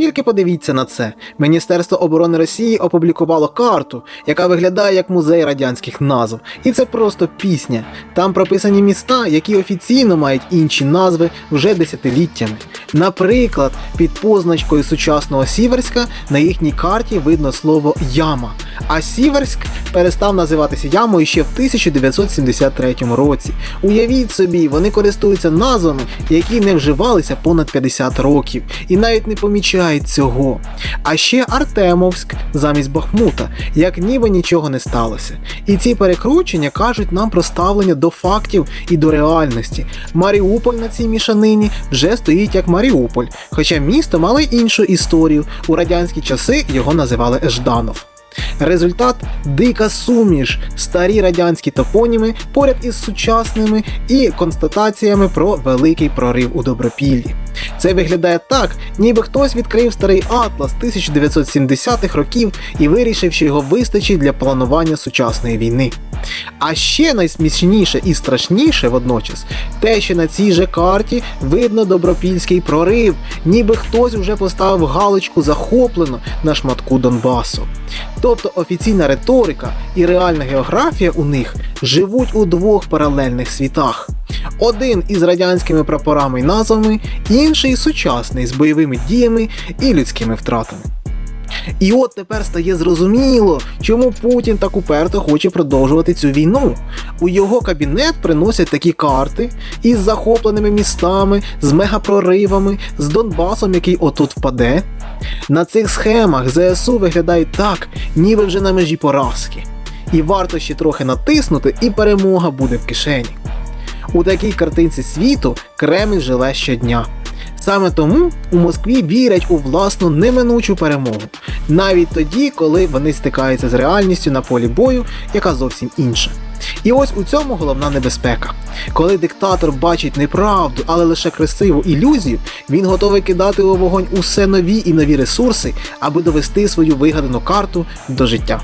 Тільки подивіться на це. Міністерство оборони Росії опублікувало карту, яка виглядає як музей радянських назв. І це просто пісня. Там прописані міста, які офіційно мають інші назви вже десятиліттями. Наприклад, під позначкою сучасного Сіверська на їхній карті видно слово яма. А Сіверськ перестав називатися ямою ще в 1973 році. Уявіть собі, вони користуються назвами, які не вживалися понад 50 років, і навіть не помічають цього. А ще Артемовськ замість Бахмута, як ніби нічого не сталося. І ці перекручення кажуть нам про ставлення до фактів і до реальності. Маріуполь на цій мішанині вже стоїть як Маріуполь, хоча місто мало іншу історію. У радянські часи його називали Ежданов. Результат дика суміш, старі радянські топоніми поряд із сучасними і констатаціями про великий прорив у добропіллі. Це виглядає так, ніби хтось відкрив старий атлас 1970-х років і вирішив, що його вистачить для планування сучасної війни. А ще найсмішніше і страшніше водночас те, що на цій же карті видно добропільський прорив, ніби хтось уже поставив галочку захоплено на шматку Донбасу. Тобто офіційна риторика і реальна географія у них живуть у двох паралельних світах. Один із радянськими прапорами і назвами, інший сучасний з бойовими діями і людськими втратами. І от тепер стає зрозуміло, чому Путін так уперто хоче продовжувати цю війну. У його кабінет приносять такі карти із захопленими містами, з мегапроривами, з Донбасом, який отут впаде. На цих схемах ЗСУ виглядає так, ніби вже на межі поразки. І варто ще трохи натиснути, і перемога буде в кишені. У такій картинці світу Кремль живе щодня. Саме тому у Москві вірять у власну неминучу перемогу, навіть тоді, коли вони стикаються з реальністю на полі бою, яка зовсім інша. І ось у цьому головна небезпека. Коли диктатор бачить неправду, але лише красиву ілюзію, він готовий кидати у вогонь усе нові і нові ресурси, аби довести свою вигадану карту до життя.